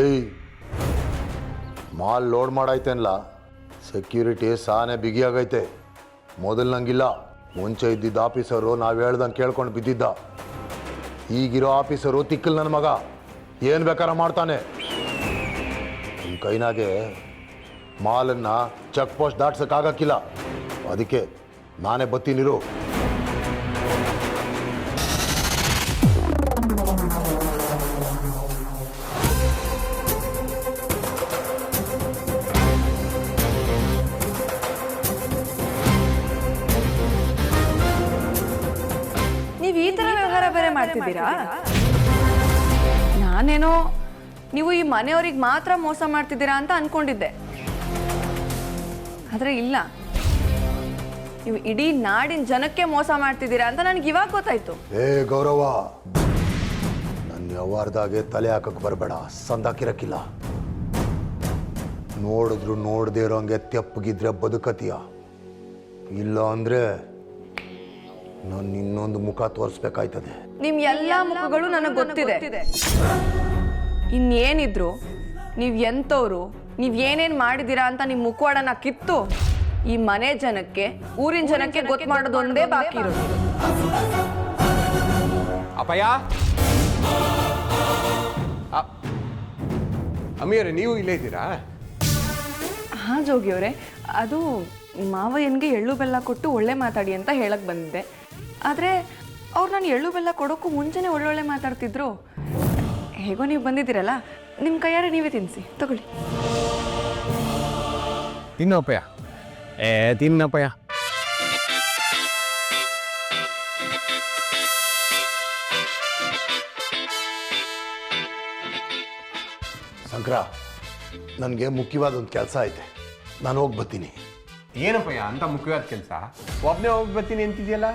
ಏಯ್, ಮಾಲ್ ಲೋಡ್ ಮಾಡಾಯ್ತೇನಲ್ಲ ಸೆಕ್ಯೂರಿಟಿ ಸಾನೆ ಬಿಗಿಯಾಗೈತೆ ಮೊದಲ್ನಂಗಿಲ್ಲ ಮುಂಚೆ ಇದ್ದಿದ್ದ ಆಫೀಸರು ನಾವು ಹೇಳ್ದಂಗೆ ಕೇಳ್ಕೊಂಡು ಬಿದ್ದಿದ್ದ. ಈಗಿರೋ ಆಫೀಸರು ತಿಕ್ಕಲ್ ನನ್ನ ಮಗ. ಏನು ಬೇಕಾರ ಮಾಡ್ತಾನೆ? ನಿಮ್ಮ ಕೈನಾಗೆ ಮಾಲನ್ನು ಚೆಕ್ ಪೋಸ್ಟ್ ದಾಟ್ಸೋಕ್ಕಾಗಕ್ಕಿಲ್ಲ ಅದಕ್ಕೆ ನಾನೇ ಬತ್ತೀನಿರು ಮಾಡ್ತಿದ್ದೀರಾ? ನಾನೇನೋ, ನೀವು ಈ ಮನೆಯವ್ರಿಗೆ ಮಾತ್ರ ಮೋಸ ಮಾಡ್ತಿದ್ದೀರಾ ಅಂತ ಅನ್ಕೊಂಡಿದ್ದೆ. ಆದರೆ ಇಲ್ಲ. ನೀವು ಇಡೀ ನಾಡಿನ ಜನಕ್ಕೆ ಮೋಸ ಮಾಡ್ತಿದ್ದೀರಾ ಅಂತ ನನಗೆ ಇವಾಗ ಗೊತ್ತಾಯ್ತು. ಏ, ಗೌರವ ನನ್ನ ವ್ಯವಹಾರದಾಗೆ ತಲೆ ಹಾಕಕ್ಕೆ ಬರಬೇಡ ಸಂದಾಕಿರಕ್ಕಿಲ್ಲ ನೋಡಿದ್ರು ನೋಡದೇ ಇರೋಂಗೆ ತೆಪ್ಪಗಿದ್ರೆ ಬದುಕತಿಯ? ಇಲ್ಲ ಅಂದ್ರೆ ನಾನು ಇನ್ನೊಂದು ಮುಖ ತೋರಿಸ್ಬೇಕಾಯ್ತದೆ. ನಿಮ್ ಎಲ್ಲಾ ಮುಖಗಳು ನನಗೆ ಗೊತ್ತಿದೆ. ಇನ್ನೇನಿದ್ರು ನೀವ್ ಎಂತವ್ರು ನೀವ್ ಏನೇನ್ ಮಾಡಿದೀರಾ ಅಂತ ನಿಮ್ ಮುಖವಾಡನ ಕಿತ್ತು ಈ ಮನೆ ಜನಕ್ಕೆ ಊರಿನ ಜನಕ್ಕೆ ಗೊತ್ತು ಮಾಡೋದು ಒಂದೇ ಬಾಕಿ ಇರೋದು. ಅಪಯ ಅ- ಅಮ್ಮಿಯವ್ರೆ ನೀವು ಇಲ್ಲೇ ಇದ್ದೀರಾ? ಹಾ ಜೋಗಿಯವರೇ. ಅದು ಮಾವಯ್ಯನ್ಗೆ ಎಳ್ಳು ಬೆಲ್ಲ ಕೊಟ್ಟು ಒಳ್ಳೆ ಮಾತಾಡಿ ಅಂತ ಹೇಳಕ್ ಬಂದಿದ್ದೆ. ಆದರೆ ಅವ್ರು ನಾನು ಎಳ್ಳು ಬೆಲ್ಲ ಕೊಡೋಕ್ಕೂ ಮುಂಚೆನೇ ಒಳ್ಳೊಳ್ಳೆ ಮಾತಾಡ್ತಿದ್ರು. ಹೇಗೋ ನೀವು ಬಂದಿದ್ದೀರಲ್ಲ ನಿಮ್ಮ ಕೈಯಾರೆ ನೀವೇ ತಿನ್ನಿಸಿ ತಗೊಳ್ಳಿ. ತಿನ್ನಪ್ಪಯ್ಯ ಏ ತಿನ್ನಪ್ಪಯ್ಯ ಶಂಕರ ನನಗೆ ಮುಖ್ಯವಾದ ಒಂದು ಕೆಲಸ ಐತೆ. ನಾನು ಹೋಗಿ ಬರ್ತೀನಿ. ಏನಪ್ಪಯ್ಯ ಅಂತ ಮುಖ್ಯವಾದ ಕೆಲಸ? ಒಬ್ಬನೇ ಹೋಗಿ ಬರ್ತೀನಿ ಅಂತಿದ್ಯಲ್ಲ?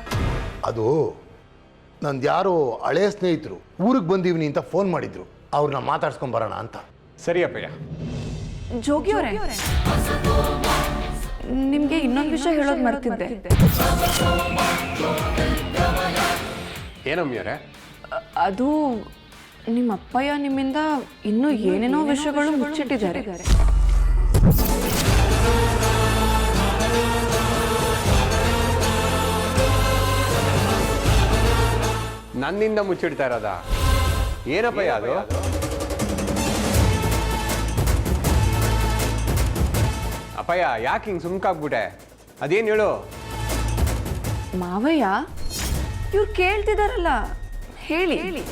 ಅದು ನಂದು ಯಾರೋ ಹಳೆಯ ಸ್ನೇಹಿತರು ಊರಿಗೆ ಬಂದೀವ್ನಿ ಅಂತ ಫೋನ್ ಮಾಡಿದ್ರು. ಅವ್ರನ್ನ ಮಾತಾಡ್ಸ್ಕೊಂಡ್ ಬರೋಣ ಅಂತ. ಸರಿ ಅಪ್ಪಯ್ಯ. ಜೋಗಿಯವರೇ ನಿಮಗೆ ಇನ್ನೊಂದು ವಿಷಯ ಹೇಳೋದು ಮರ್ತಿದ್ದೆ. ಏನೋ ಅ- ಅದು ನಿಮ್ಮ ಅಪ್ಪಯ್ಯ ನಿಮ್ಮಿಂದ ಇನ್ನೂ ಏನೇನೋ ವಿಷಯಗಳು ಮುಚ್ಚಿಟ್ಟಿದ್ದಾರೆ. ನನ್ನಿಂದ ಮುಚ್ಚಿಡ್ತಾ ಇರೋದಾ? ಏನಪ್ಪ ಅದು ಅಪ್ಪಯ್ಯ ಯಾಕೆ ಹಿಂಗೆ ಸುಮ್ಕಾಗ್ಬಿಟ್ಟೆ? ಅದೇನು ಹೇಳು? ಮಾವಯ್ಯ ಇವ್ರು ಕೇಳ್ತಿದಾರಲ್ಲ. ಹೇಳಿ. ಹೇಳಿ.